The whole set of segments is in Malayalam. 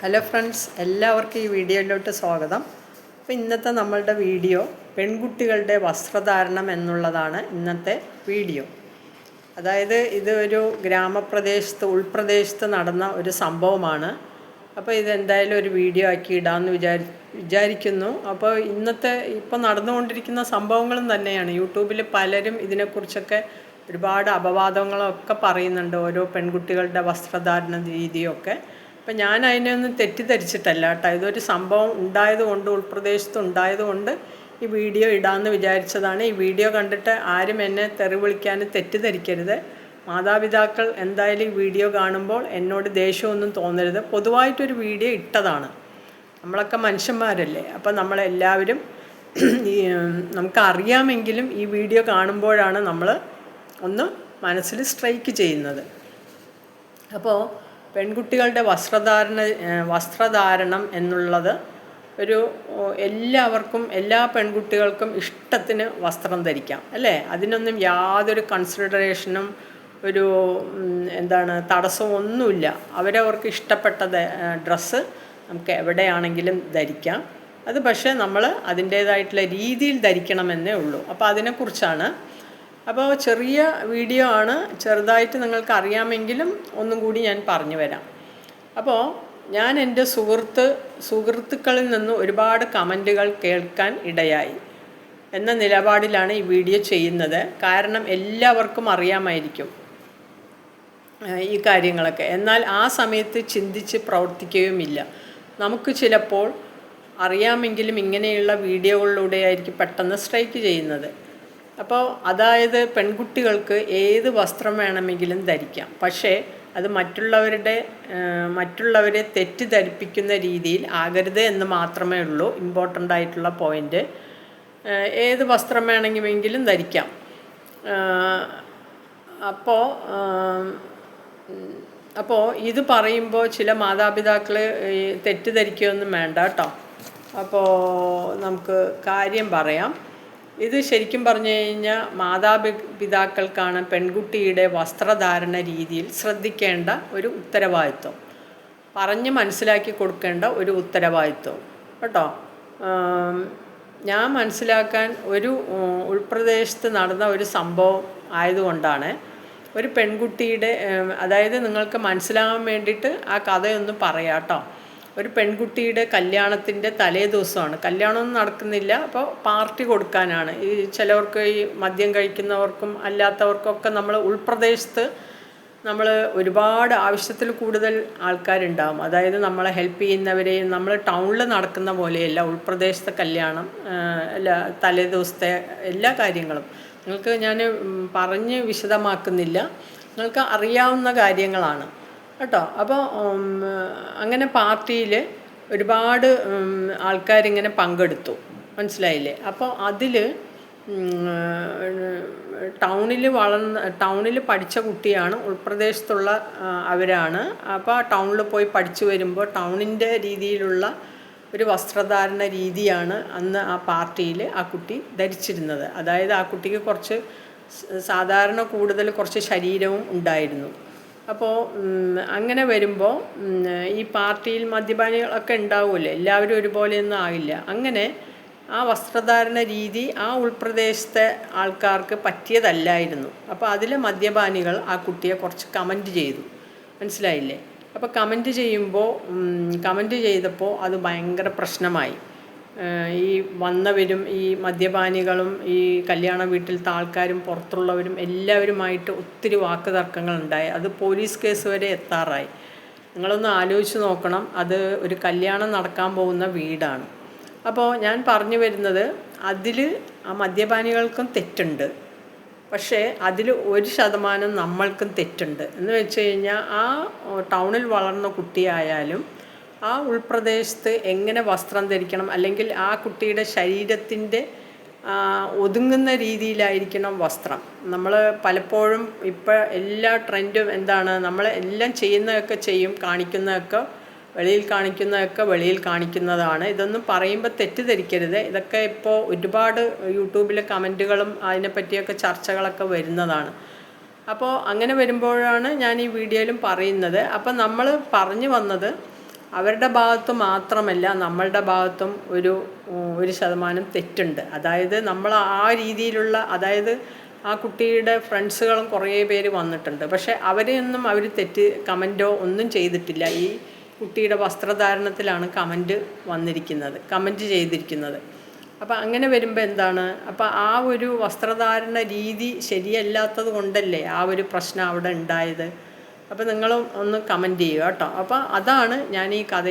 ഹലോ ഫ്രണ്ട്സ് എല്ലാവർക്കും ഈ വീഡിയോയിലോട്ട് സ്വാഗതം. അപ്പോൾ ഇന്നത്തെ നമ്മളുടെ വീഡിയോ പെൺകുട്ടികളുടെ വസ്ത്രധാരണം എന്നുള്ളതാണ് ഇന്നത്തെ വീഡിയോ. അതായത് ഇത് ഒരു ഗ്രാമപ്രദേശത്ത് ഉൾപ്രദേശത്ത് നടന്ന ഒരു സംഭവമാണ്. അപ്പോൾ ഇതെന്തായാലും ഒരു വീഡിയോ ആക്കി ഇടാമെന്ന് വിചാരി വിചാരിക്കുന്നു. അപ്പോൾ ഇന്നത്തെ ഇപ്പോൾ നടന്നുകൊണ്ടിരിക്കുന്ന സംഭവങ്ങളും തന്നെയാണ്. യൂട്യൂബിൽ പലരും ഇതിനെക്കുറിച്ചൊക്കെ ഒരുപാട് അപവാദങ്ങളൊക്കെ പറയുന്നുണ്ട് ഓരോ പെൺകുട്ടികളുടെ വസ്ത്രധാരണ രീതിയൊക്കെ. അപ്പം ഞാൻ അതിനെയൊന്നും തെറ്റിദ്ധരിച്ചിട്ടല്ല കേട്ടോ ഇതൊരു സംഭവം ഉണ്ടായതുകൊണ്ട് ഉൾപ്രദേശത്ത് ഉണ്ടായതുകൊണ്ട് ഈ വീഡിയോ ഇടാമെന്ന് വിചാരിച്ചതാണ്. ഈ വീഡിയോ കണ്ടിട്ട് ആരും എന്നെ തെറി വിളിക്കാൻ തെറ്റിദ്ധരിക്കരുത്. മാതാപിതാക്കൾ എന്തായാലും ഈ വീഡിയോ കാണുമ്പോൾ എന്നോട് ദേഷ്യമൊന്നും തോന്നരുത്. പൊതുവായിട്ടൊരു വീഡിയോ ഇട്ടതാണ്. നമ്മളൊക്കെ മനുഷ്യന്മാരല്ലേ. അപ്പം നമ്മളെല്ലാവരും ഈ നമുക്കറിയാമെങ്കിലും ഈ വീഡിയോ കാണുമ്പോഴാണ് നമ്മൾ ഒന്ന് മനസ്സിൽ സ്ട്രൈക്ക് ചെയ്യുന്നത്. അപ്പോൾ പെൺകുട്ടികളുടെ വസ്ത്രധാരണ വസ്ത്രധാരണം എന്നുള്ളത് ഒരു എല്ലാവർക്കും എല്ലാ പെൺകുട്ടികൾക്കും ഇഷ്ടത്തിന് വസ്ത്രം ധരിക്കാം അല്ലേ? അതിനൊന്നും യാതൊരു കൺസിഡറേഷനും ഒരു എന്താണ് തടസ്സവും ഒന്നുമില്ല. അവരവർക്ക് ഇഷ്ടപ്പെട്ട ഡ്രസ്സ് നമുക്ക് എവിടെയാണെങ്കിലും ധരിക്കാം. അത് പക്ഷേ നമ്മൾ അതിന്റേതായിട്ടുള്ള രീതിയിൽ ധരിക്കണമെന്നേ ഉള്ളൂ. അപ്പോൾ അതിനെക്കുറിച്ചാണ് അപ്പോൾ ചെറിയ വീഡിയോ ആണ് ചെറുതായിട്ട് നിങ്ങൾക്ക് അറിയാമെങ്കിലും ഒന്നും കൂടി ഞാൻ പറഞ്ഞു വരാം. അപ്പോൾ ഞാൻ എന്റെ സുഹൃത്ത് സുഹൃത്തുക്കളിൽ നിന്ന് ഒരുപാട് കമന്റുകൾ കേൾക്കാൻ ഇടയായി എന്ന നിലപാടിലാണ് ഈ വീഡിയോ ചെയ്യുന്നത്. കാരണം എല്ലാവർക്കും അറിയാമായിരിക്കും ഈ കാര്യങ്ങളൊക്കെ. എന്നാൽ ആ സമയത്ത് ചിന്തിച്ച് പ്രവർത്തിക്കുകയുമില്ല. നമുക്ക് ചിലപ്പോൾ അറിയാമെങ്കിലും ഇങ്ങനെയുള്ള വീഡിയോകളിലൂടെ ആയിരിക്കും പെട്ടെന്ന് സ്ട്രൈക്ക് ചെയ്യുന്നത്. അപ്പോൾ അതായത് പെൺകുട്ടികൾക്ക് ഏത് വസ്ത്രം വേണമെങ്കിലും ധരിക്കാം. പക്ഷേ അത് മറ്റുള്ളവരുടെ മറ്റുള്ളവരെ തെറ്റിദ്ധരിപ്പിക്കുന്ന രീതിയിൽ ആകരുത് എന്ന് മാത്രമേ ഉള്ളൂ. ഇമ്പോർട്ടന്റ് ആയിട്ടുള്ള പോയിന്റ് ഏത് വസ്ത്രം വേണമെങ്കിലും ധരിക്കാം. അപ്പോൾ അപ്പോൾ ഇത് പറയുമ്പോൾ ചില മാതാപിതാക്കൾ തെറ്റിദ്ധരിക്കുകയൊന്നും വേണ്ട കേട്ടോ. അപ്പോൾ നമുക്ക് കാര്യം പറയാം. ഇത് ശരിക്കും പറഞ്ഞു കഴിഞ്ഞാൽ മാതാപിതാക്കൾക്കാണ് പെൺകുട്ടിയുടെ വസ്ത്രധാരണ രീതിയിൽ ശ്രദ്ധിക്കേണ്ട ഒരു ഉത്തരവാദിത്വം. പറഞ്ഞ് മനസ്സിലാക്കി കൊടുക്കേണ്ട ഒരു ഉത്തരവാദിത്വം. കേട്ടോ? ഞാൻ മനസ്സിലാക്കാൻ ഒരു ഉൾപ്രദേശത്ത് നടന്ന ഒരു സംഭവം ആയതുകൊണ്ടാണ് ഒരു പെൺകുട്ടിയുടെ അതായത് നിങ്ങൾക്ക് മനസ്സിലാകാൻ വേണ്ടിയിട്ട് ആ കഥയൊന്ന് പറയാം കേട്ടോ. ഒരു പെൺകുട്ടിയുടെ കല്യാണത്തിന്റെ തലേ ദിവസമാണ്. കല്യാണമൊന്നും നടക്കുന്നില്ല. അപ്പോൾ പാർട്ടി കൊടുക്കാനാണ്. ഈ ചിലവർക്ക് ഈ മദ്യം കഴിക്കുന്നവർക്കും അല്ലാത്തവർക്കൊക്കെ നമ്മൾ ഉൾപ്രദേശത്ത് നമ്മൾ ഒരുപാട് ആവശ്യത്തിൽ കൂടുതൽ ആൾക്കാരുണ്ടാവും. അതായത് നമ്മളെ ഹെൽപ്പ് ചെയ്യുന്നവരെയും നമ്മൾ ടൗണിൽ നടക്കുന്ന പോലെയല്ല ഉൾപ്രദേശത്തെ കല്യാണം അല്ല തലേ ദിവസത്തെ എല്ലാ കാര്യങ്ങളും. നിങ്ങൾക്ക് ഞാൻ പറഞ്ഞ് വിശദമാക്കുന്നില്ല. നിങ്ങൾക്ക് അറിയാവുന്ന കാര്യങ്ങളാണ്. കേട്ടോ. അപ്പോൾ അങ്ങനെ പാർട്ടിയിൽ ഒരുപാട് ആൾക്കാരിങ്ങനെ പങ്കെടുത്തു. മനസ്സിലായില്ലേ? അപ്പോൾ അതിൽ ടൗണിൽ വളർന്ന ടൗണിൽ പഠിച്ച കുട്ടിയാണ് ഉൾപ്രദേശത്തുള്ള അവരാണ്. അപ്പോൾ ടൗണിൽ പോയി പഠിച്ചു വരുമ്പോൾ ടൗണിന്റെ രീതിയിലുള്ള ഒരു വസ്ത്രധാരണ രീതിയാണ് അന്ന് ആ പാർട്ടിയിൽ ആ കുട്ടി ധരിച്ചിരുന്നത്. അതായത് ആ കുട്ടിക്ക് കുറച്ച് സാധാരണ കൂടുതൽ കുറച്ച് ശരീരവും ഉണ്ടായിരുന്നു. അപ്പോൾ അങ്ങനെ വരുമ്പോൾ ഈ പാർട്ടിയിൽ മദ്യപാനികളൊക്കെ ഉണ്ടാവുമല്ലോ എല്ലാവരും ഒരുപോലെയൊന്നും ആകില്ല അങ്ങനെ ആ വസ്ത്രധാരണ രീതി ആ ഉൾപ്രദേശത്തെ ആൾക്കാർക്ക് പറ്റിയതല്ലായിരുന്നു. അപ്പോൾ അതിൽ മദ്യപാനികൾ ആ കുട്ടിയെ കുറച്ച് കമന്റ് ചെയ്തു. മനസ്സിലായില്ലേ? അപ്പോൾ കമന്റ് ചെയ്യുമ്പോൾ കമന്റ് ചെയ്തപ്പോൾ അത് ഭയങ്കര പ്രശ്നമായി. ഈ വന്നവരും ഈ മദ്യപാനികളും ഈ കല്യാണ വീട്ടിലത്തെ ആൾക്കാരും പുറത്തുള്ളവരും എല്ലാവരുമായിട്ട് ഒത്തിരി വാക്ക് തർക്കങ്ങൾ ഉണ്ടായി അത് പോലീസ് കേസ് വരെ എത്താറായി. നിങ്ങളൊന്ന് ആലോചിച്ച് നോക്കണം. അത് ഒരു കല്യാണം നടക്കാൻ പോകുന്ന വീടാണ്. അപ്പോൾ ഞാൻ പറഞ്ഞു വരുന്നത് അതിൽ ആ മദ്യപാനികൾക്കും തെറ്റുണ്ട്. പക്ഷേ അതിൽ ഒരു ശതമാനം നമ്മൾക്കും തെറ്റുണ്ട്. എന്ന് വെച്ച് കഴിഞ്ഞാൽ ആ ടൗണിൽ വളർന്ന കുട്ടിയായാലും ആ ഉൾപ്രദേശത്ത് എങ്ങനെ വസ്ത്രം ധരിക്കണം? അല്ലെങ്കിൽ ആ കുട്ടിയുടെ ശരീരത്തിന്റെ ഒതുങ്ങുന്ന രീതിയിലായിരിക്കണം വസ്ത്രം. നമ്മൾ പലപ്പോഴും ഇപ്പോൾ എല്ലാ ട്രെൻഡും എന്താണ്? നമ്മൾ എല്ലാം ചെയ്യുന്നതൊക്കെ ചെയ്യും കാണിക്കുന്നതൊക്കെ വെളിയിൽ കാണിക്കുന്നതൊക്കെ വെളിയിൽ കാണിക്കുന്നതാണ്. ഇതൊന്നും പറയുമ്പോൾ തെറ്റിദ്ധരിക്കരുത്. ഇതൊക്കെ ഇപ്പോൾ ഒരുപാട് യൂട്യൂബിലെ കമന്റുകളും അതിനെപ്പറ്റിയൊക്കെ ചർച്ചകളൊക്കെ വരുന്നതാണ്. അപ്പോൾ അങ്ങനെ വരുമ്പോഴാണ് ഞാൻ ഈ വീഡിയോയിലും പറയുന്നത്. അപ്പോൾ നമ്മൾ പറഞ്ഞു വന്നത് അവരുടെ ഭാഗത്ത് മാത്രമല്ല നമ്മളുടെ ഭാഗത്തും ഒരു ഒരു ശതമാനം തെറ്റുണ്ട്. അതായത് നമ്മൾ ആ രീതിയിലുള്ള അതായത് ആ കുട്ടിയുടെ ഫ്രണ്ട്സുകളും കുറേ പേര് വന്നിട്ടുണ്ട്. പക്ഷേ അവരെയൊന്നും അവർ തെറ്റ് കമന്റോ ഒന്നും ചെയ്തിട്ടില്ല. ഈ കുട്ടിയുടെ വസ്ത്രധാരണത്തിലാണ് കമന്റ് വന്നിരിക്കുന്നത് കമന്റ് ചെയ്തിരിക്കുന്നത്. അപ്പോൾ അങ്ങനെ വരുമ്പോൾ എന്താണ്? അപ്പോൾ ആ ഒരു വസ്ത്രധാരണ രീതി ശരിയല്ലാത്തത് കൊണ്ടല്ലേ ആ ഒരു പ്രശ്നം അവിടെ ഉണ്ടായത്? അപ്പോൾ നിങ്ങളും ഒന്ന് കമന്റ് ചെയ്യുക കേട്ടോ. അപ്പോൾ അതാണ് ഞാൻ ഈ കഥ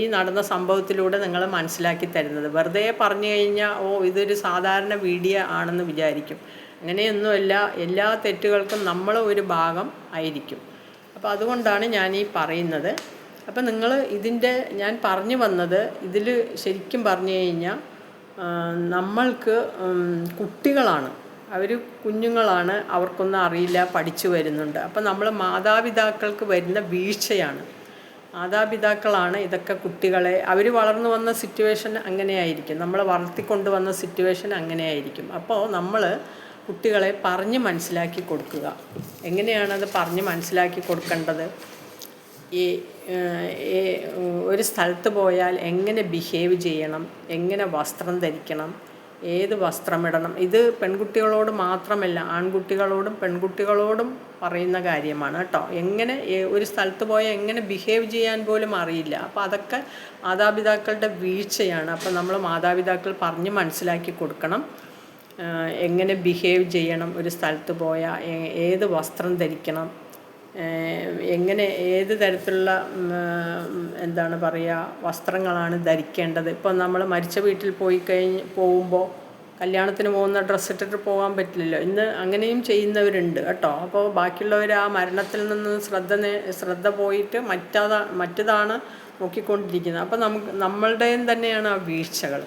ഈ നടന്ന സംഭവത്തിലൂടെ നിങ്ങൾ മനസ്സിലാക്കി തരുന്നത്. വെറുതെ പറഞ്ഞു കഴിഞ്ഞാൽ ഓ ഇതൊരു സാധാരണ വീഡിയോ ആണെന്ന് വിചാരിക്കും. അങ്ങനെയൊന്നുമല്ല എല്ലാ തെറ്റുകൾക്കും നമ്മൾ ഒരു ഭാഗം ആയിരിക്കും. അപ്പോൾ അതുകൊണ്ടാണ് ഞാൻ ഈ പറയുന്നത്. അപ്പോൾ നിങ്ങൾ ഇതിന്റെ ഞാൻ പറഞ്ഞു വന്നത് ഇതിൽ ശരിക്കും പറഞ്ഞു കഴിഞ്ഞാൽ നമ്മൾക്ക് കുട്ടികളാണ്. അവർ കുഞ്ഞുങ്ങളാണ് അവർക്കൊന്നും അറിയില്ല പഠിച്ചു വരുന്നുണ്ട്. അപ്പം നമ്മൾ മാതാപിതാക്കൾക്ക് വരുന്ന വീഴ്ചയാണ്. മാതാപിതാക്കളാണ് ഇതൊക്കെ കുട്ടികളെ അവർ വളർന്നു വന്ന സിറ്റുവേഷൻ അങ്ങനെയായിരിക്കും. നമ്മൾ വളർത്തിക്കൊണ്ട് വന്ന സിറ്റുവേഷൻ അങ്ങനെയായിരിക്കും. അപ്പോൾ നമ്മൾ കുട്ടികളെ പറഞ്ഞ് മനസ്സിലാക്കി കൊടുക്കുക. എങ്ങനെയാണത് പറഞ്ഞ് മനസ്സിലാക്കി കൊടുക്കേണ്ടത്? ഈ ഒരു സ്ഥലത്ത് പോയാൽ എങ്ങനെ ബിഹേവ് ചെയ്യണം? എങ്ങനെ വസ്ത്രം ധരിക്കണം? ഏത് വസ്ത്രമിടണം? ഇത് പെൺകുട്ടികളോട് മാത്രമല്ല ആൺകുട്ടികളോടും പെൺകുട്ടികളോടും പറയുന്ന കാര്യമാണ് കേട്ടോ. എങ്ങനെ ഒരു സ്ഥലത്ത് പോയാൽ എങ്ങനെ ബിഹേവ് ചെയ്യാൻ പോലും അറിയില്ല. അപ്പോൾ അതൊക്കെ മാതാപിതാക്കളുടെ വീഴ്ചയാണ്. അപ്പോൾ നമ്മൾ മാതാപിതാക്കൾ പറഞ്ഞ് മനസ്സിലാക്കി കൊടുക്കണം. എങ്ങനെ ബിഹേവ് ചെയ്യണം? ഒരു സ്ഥലത്ത് പോയാൽ ഏത് വസ്ത്രം ധരിക്കണം? എങ്ങനെ ഏത് തരത്തിലുള്ള എന്താണ് പറയുക വസ്ത്രങ്ങളാണ് ധരിക്കേണ്ടത്? ഇപ്പോൾ നമ്മൾ മരിച്ച വീട്ടിൽ പോയി കഴിഞ്ഞ് പോകുമ്പോൾ കല്യാണത്തിന് പോകുന്ന ഡ്രസ്സ് ഇട്ടിട്ട് പോകാൻ പറ്റില്ലല്ലോ. ഇന്ന് അങ്ങനെയും ചെയ്യുന്നവരുണ്ട് കേട്ടോ. അപ്പോൾ ബാക്കിയുള്ളവർ ആ മരണത്തിൽ നിന്ന് ശ്രദ്ധ ശ്രദ്ധ പോയിട്ട് മറ്റതാ മറ്റതാണ് നോക്കിക്കൊണ്ടിരിക്കുന്നത്. അപ്പോൾ നമുക്ക് നമ്മളുടെയും തന്നെയാണ് ആ വീഴ്ചകൾ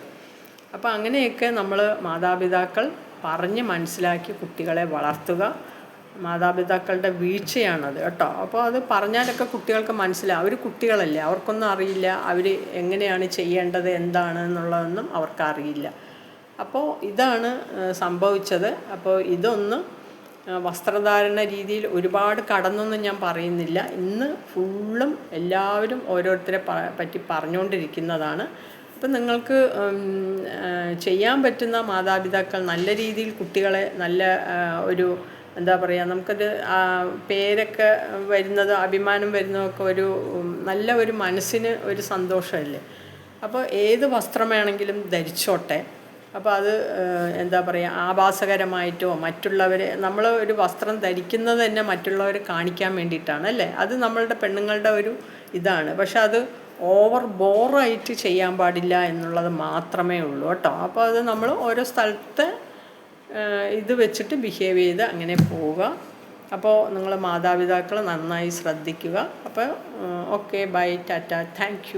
അപ്പോൾ അങ്ങനെയൊക്കെ നമ്മൾ മാതാപിതാക്കൾ പറഞ്ഞ് മനസ്സിലാക്കി കുട്ടികളെ വളർത്തുക. മാതാപിതാക്കളുടെ വീഴ്ചയാണത് കേട്ടോ. അപ്പോൾ അത് പറഞ്ഞാലൊക്കെ കുട്ടികൾക്ക് മനസ്സിലാവും. അവർ കുട്ടികളല്ലേ. അവർക്കൊന്നും അറിയില്ല. അവർ എങ്ങനെയാണ് ചെയ്യേണ്ടത് എന്താണ് എന്നുള്ളതൊന്നും അവർക്കറിയില്ല അപ്പോൾ ഇതാണ് സംഭവിച്ചത്. അപ്പോൾ ഇതൊന്ന് വസ്ത്രധാരണ രീതിയിൽ ഒരുപാട് കടന്നൊന്നും ഞാൻ പറയുന്നില്ല. ഇന്ന് ഫുള്ളും എല്ലാവരും ഓരോരുത്തരെ പറ്റി പറഞ്ഞുകൊണ്ടിരിക്കുന്നതാണ് അപ്പം നിങ്ങൾക്ക് ചെയ്യാൻ പറ്റുന്ന മാതാപിതാക്കൾ നല്ല രീതിയിൽ കുട്ടികളെ നല്ല ഒരു എന്താ പറയുക നമുക്കത് പേരൊക്കെ വരുന്നത് അഭിമാനം വരുന്നതൊക്കെ ഒരു നല്ല ഒരു മനസ്സിന് ഒരു സന്തോഷമല്ലേ? അപ്പോൾ ഏത് വസ്ത്രം വേണമെങ്കിലും ധരിച്ചോട്ടെ. അപ്പോൾ അത് എന്താ പറയുക ആഭാസകരമായിട്ടോ മറ്റുള്ളവരെ നമ്മൾ ഒരു വസ്ത്രം ധരിക്കുന്നത് തന്നെ മറ്റുള്ളവരെ കാണിക്കാൻ വേണ്ടിയിട്ടാണ് അല്ലേ? അത് നമ്മളുടെ പെണ്ണുങ്ങളുടെ ഒരു ഇതാണ്. പക്ഷെ അത് ഓവർ ബോറായിട്ട് ചെയ്യാൻ പാടില്ല എന്നുള്ളത് മാത്രമേ ഉള്ളൂ കേട്ടോ. അപ്പോൾ അത് നമ്മൾ ഓരോ സ്ഥലത്തെ ഇത് വെച്ചിട്ട് ബിഹേവ് ചെയ്ത് അങ്ങനെ പോവുക. അപ്പോൾ നിങ്ങൾ മാതാപിതാക്കൾ നന്നായി ശ്രദ്ധിക്കുക. അപ്പോൾ ഓക്കെ ബൈ ടാറ്റ താങ്ക്